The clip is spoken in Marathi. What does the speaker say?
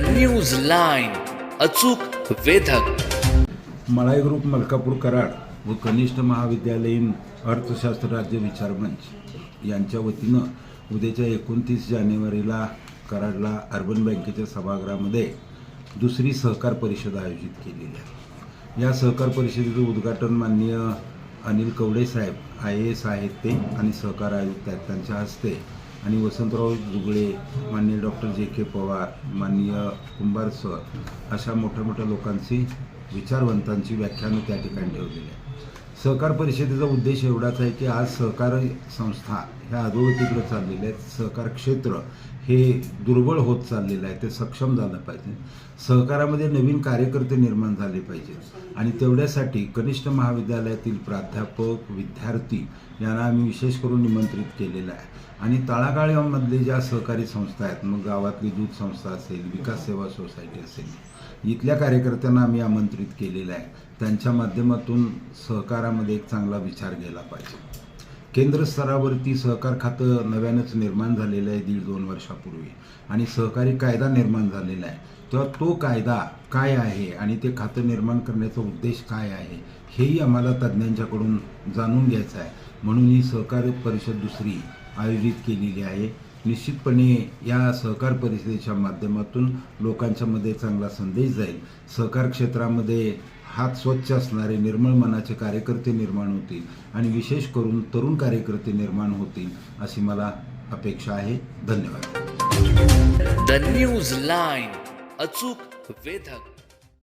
न्यूज लाईन अचूक वेधक. मळाई ग्रुप मलकापूर कराड व कनिष्ठ महाविद्यालयीन अर्थशास्त्र राज्य विचार मंच यांच्या वतीनं उद्याच्या एकोणतीस जानेवारीला कराडला अर्बन बँकेच्या सभागृहामध्ये दुसरी सहकार परिषद आयोजित केलेली आहे. या सहकार परिषदेचं उद्घाटन माननीय अनिल कवडे साहेब आय ए एस आहेत ते आणि सहकार आयुक्त आहेत त्यांच्या हस्ते आणि वसंतराव जुगळे माननीय डॉक्टर जे के पवार माननीय कुंभार सर अशा मोठ्या मोठ्या लोकांची विचारवंतांची व्याख्यानं त्या ठिकाणी ठेवलेली आहे. सहकार परिषदेचा उद्देश एवढाच आहे की आज सहकार संस्था ह्या अधोगतीकडे चाललेल्या आहेत. सहकार क्षेत्र हे दुर्बळ होत चाललेलं आहे ते सक्षम झालं पाहिजे. सहकारामध्ये नवीन कार्यकर्ते निर्माण झाले पाहिजेत आणि तेवढ्यासाठी कनिष्ठ महाविद्यालयातील प्राध्यापक विद्यार्थी यांना आम्ही विशेष करून निमंत्रित केलेलं आहे. आणि तळागाळ्यामधले ज्या सहकारी संस्था आहेत मग गावातली दूध संस्था असेल विकास सेवा सोसायटी असेल इथल्या कार्यकर्त्यांना आम्ही आमंत्रित केलेलं आहे. त्यांच्या माध्यमातून सहकारामध्ये एक चांगला विचार गेला पाहिजे. केंद्र स्तरावरती सहकार खातं नव्यानंच निर्माण झालेलं आहे दीड दोन वर्षापूर्वी. आणि सहकारी कायदा निर्माण झालेला आहे. तेव्हा तो कायदा काय आहे आणि ते खातं निर्माण करण्याचा उद्देश काय आहे हेही आम्हाला तज्ज्ञांच्याकडून जाणून घ्यायचं आहे. म्हणून ही सहकारी परिषद दुसरी आयोजित केलेली आहे. निश्चितपणे या सहकार परिषदेच्या माध्यमातून लोकांच्यामध्ये चांगला संदेश जाईल. सहकार क्षेत्रामध्ये हात स्वच्छ असणारे निर्मळ मनाचे कार्यकर्ते निर्माण होतील आणि विशेष करून तरुण कार्यकर्ते निर्माण होतील अशी मला अपेक्षा आहे. धन्यवाद. द न्यूज लाईन अचूक वेधक.